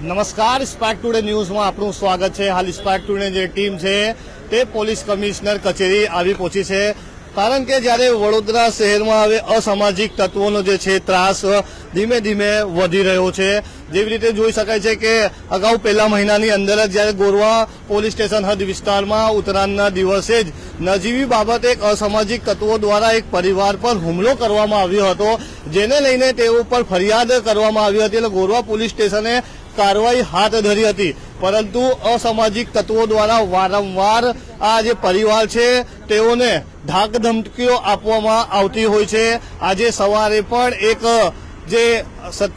નમસ્કાર spark today ન્યૂઝમાં આપનું સ્વાગત છે. હાલ સ્પાર્ક ટુડે જે ટીમ છે, તે પોલીસ કમિશનર કચેરી આવી પહોંચી છે. કારણ કે જ્યારે વડોદરા શહેરમાં હવે અસામાજિક તત્વોનો જે છે, ત્રાસ ધીમે ધીમે વધી રહ્યો છે. જેવી રીતે જોઈ શકાય છે કે અગાઉ પહેલા મહિનાની અંદર જ જ્યારે ગોરવા પોલીસ સ્ટેશન હદ વિસ્તારમાં ઉત્તરાયણના દિવસે જ નજીવી બાબતે એક અસામાજિક તત્વો દ્વારા એક પરિવાર પર હુમલો કરવામાં આવ્યો હતો. જેને લઈને તેઓ ઉપર ફરિયાદ કરવામાં આવી હતી. એટલે ગોરવા પોલીસ સ્ટેશને કાર્યવાહી હાથ ધરી હતી. પરંતુ અસામાજિક તત્વો દ્વારા વારંવાર આ જે પરિવાર છે, તેઓને ધાક ધમકીઓ આપવામાં આવતી હોય છે. આજે સવારે પણ એક, જે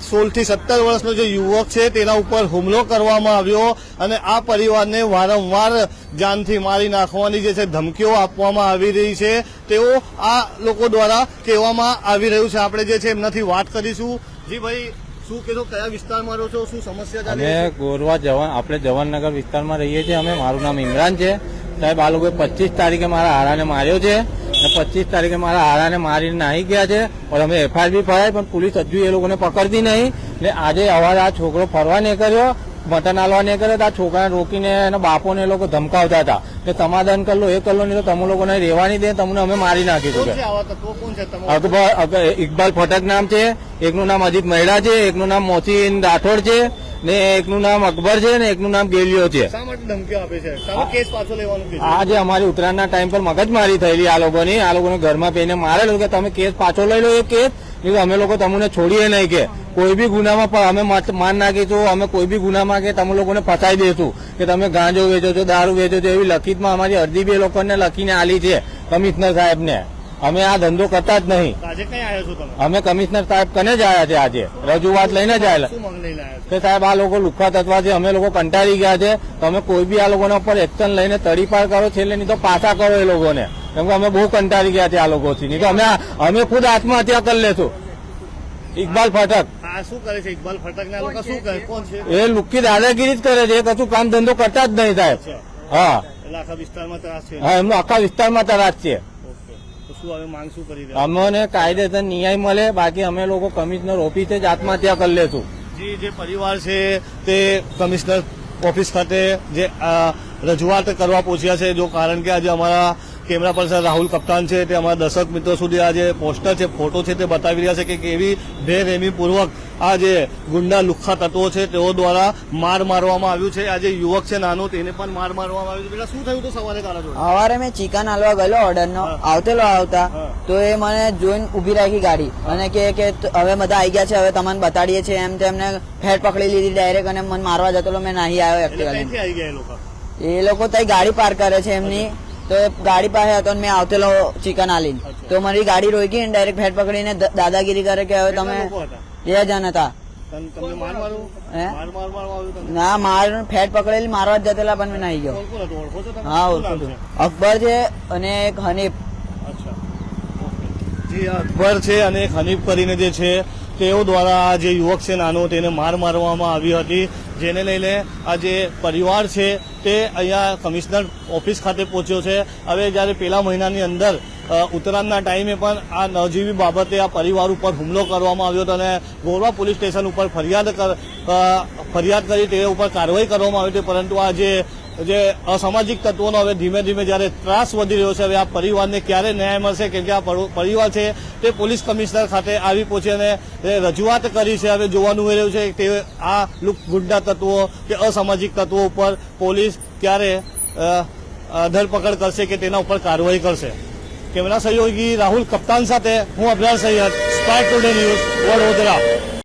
સોળથી સત્તર વર્ષનો જે યુવક છે, તેના ઉપર હુમલો કરવામાં આવ્યો અને આ પરિવારને વારંવાર જાનથી મારી નાખવાની જે છે, ધમકીઓ આપવામાં આવી રહી છે. તેઓ આ લોકો દ્વારા કહેવામાં આવી રહ્યું છે. આપણે જે છે, એમનાથી વાત કરીશું. જી ભાઈ શું કીધું કયા વિસ્તારમાં રહો છો શું સમસ્યા ચાલે અમે ગોરવા જવાન આપણે જવાનનગર વિસ્તારમાં રહીએ છીએ. અમે મારું નામ ઇમરાન છે. સાહેબ આ લોકોએ પચીસ તારીખે મારા હારાને માર્યો છે અને પચીસ તારીખે મારા હારાને મારીને નાહી ગયા છે. પણ અમે એફઆઈઆર બી પણ પોલીસ હજુ એ લોકોને પકડતી નહીં. ને આજે અવાર આ છોકરો ફરવા નહીં કર્યો મટન આલવાની નહીં કર્યો તો આ છોકરાને રોકીને એના બાપોને એ લોકો ધમકાવતા હતા. કે સમાધાન કરલો એ કરલો નહીં તો તમે લોકોને રહેવાની દે તમને અમે મારી નાખીશું કે. ઇકબાલ ફટક નામ છે એકનું નામ અજીત મહેડા છે એકનું નામ મોસીન રાઠોડ છે ને એકનું નામ અકબર છે ને એકનું નામ ગેલિયો છે. શા માટે ધમકીઓ આપે છે? શા માટે કેસ પાછો લેવાનું કે છે? આ જે અમારી ઉત્તરાયણના ટાઈમ પર મગજમારી થયેલી આ લોકોની આ લોકોને ઘરમાં પહેરીને મારેલું કે તમે કેસ પાછો લઈ લો એ કેસ અમે લોકો તમને છોડીએ નહીં કે. કોઈ બી ગુનામાં પણ અમે માન નાખીશું અમે કોઈ બી ગુનામાં કે તમે લોકોને ફસાઈ દઈશું કે તમે ગાંજો વેચો છો દારૂ વેચો છો એવી લખિતમાં અમારી અરજી બે લોકોને લખીને આલી છે કમિશનર સાહેબને. અમે આ ધંધો કરતા જ નહીં. અમે કમિશનર સાહેબ કને જ આવ્યા છે આજે? રજૂઆત લઈને જ આવેલા. કે સાહેબ આ લોકો લુખા તત્વા છે અમે લોકો કંટાળી ગયા છે. તમે કોઈ બી આ લોકોના ઉપર એક્શન લઈને તડીપાર કરો છેલ્લે નહીં તો પાછા કરો એ લોકોને. કેમ કે અમે બહુ કંટાળી ગયા છે આ લોકોથી. નહીં તો અમે અમે ખુદ આત્મહત્યા કરી લેશું. ઇકબાલ ફટક. આ શું કરે છે ઇકબાલ ફટક ના લોકો શું કરે? કોણ છે? એ લુક્કી દાદાગીરી જ કરે છે એ કશું કામ ધંધો કરતા જ નહીં સાહેબ. અચ્છા. હા. એટલે આખા વિસ્તારમાં ત્રાસ છે? હા એમનો આખા વિસ્તારમાં તરાજ છે. શું શું કરી રહ્યા? અમને કાયદેસર ન્યાય મળે બાકી અમે લોકો કમિશનર ઓફિસે જ આત્મહત્યા કરી લેશું. જી જે પરિવાર છે તે કમિશનર ઓફિસ ખાતે જે રજૂઆત કરવા પહોંચ્યા છે જો કારણ કે આજે અમારા કેમેરા પર્સન રાહુલ કપ્તાન છે તે અમારા દર્શક મિત્રો સુધી આ જે પોસ્ટર છે ફોટો છે તે બતાવી રહ્યા છે કે કેવી બેરહેમીપૂર્વક આ જે ગુંડા લુખ્ખા તત્વો છે તેઓ દ્વારા માર મારવામાં આવ્યું છે. આ જે યુવક છે નાનો તેને પણ માર મારવામાં આવ્યું છે. બેટા શું થયું હતું સવારે તારા જોડે? સવારે મેં ચિકન હાલવા ગયેલો ઓર્ડર નો આવતેલો આવતા તો એ મને જોઈને ઊભી રાખી ગાડી. અને કે કે હવે બધા આવી ગયા છે હવે તમને બતાડીએ છીએ. એમ તેમને ફેટ પકડી લીધી ડાયરેક્ટ અને મને મારવા જતો મેં નાહી આવ્યો એક્ટિવા એ લોકો? તઈ ગાડી પાર્ક કરે છે એમની. તો ગાડી પાસે હતો ને મેં આવતેલો ચિકન આલીને. તો મારી ગાડી રોકી ને ડાયરેક્ટ ફેટ પકડીને દાદાગીરી કરે કે હવે તમે? બે જણ હતા. ના માર ફેટ પકડેલી મારવા જ જતેલા પણ મેં નાહી ગયો. હા ઓળખું છું? અકબર છે અને એક હનીફ. અકબર છે અને હનીફ કરીને જે છે, તેઓ દ્વારા આ જે યુવક છે નાનો, તેને માર મારવામાં આવી હતી. જેને લઈને આ જે પરિવાર છે, તે અહીંયા કમિશનર ઓફિસ ખાતે પહોંચ્યો છે. હવે જ્યારે પહેલા મહિનાની અંદર ઉત્તરાયણના ટાઈમે પણ આ નવજીવી બાબતે આ પરિવાર ઉપર હુમલો કરવામાં આવ્યો હતો અને ગોરવા પોલીસ સ્ટેશન ઉપર ફરિયાદ ફરિયાદ કરી તે ઉપર કાર્યવાહી કરવામાં આવી હતી. પરંતુ આ જે જે અસામાજિક તત્વોનો હવે ધીમે ધીમે જ્યારે ત્રાસ વધી રહ્યો છે, હવે આ પરિવારને ક્યારે ન્યાય મળશે, કેમ કે આ પરિવાર છે, તે પોલીસ કમિશનર ખાતે આવી પહોંચી અને રજૂઆત કરી છે, હવે જોવાનું રહ્યું છે કે આ ગુંડા તત્વો કે અસામાજિક તત્વો ઉપર પોલીસ ક્યારે ધરપકડ કરશે કે તેના ઉપર કાર્યવાહી કરશે. કેમેરા સહયોગી રાહુલ કપ્તાન સાથે હું અભ્યાસ Saiyad spark today news Vadodara.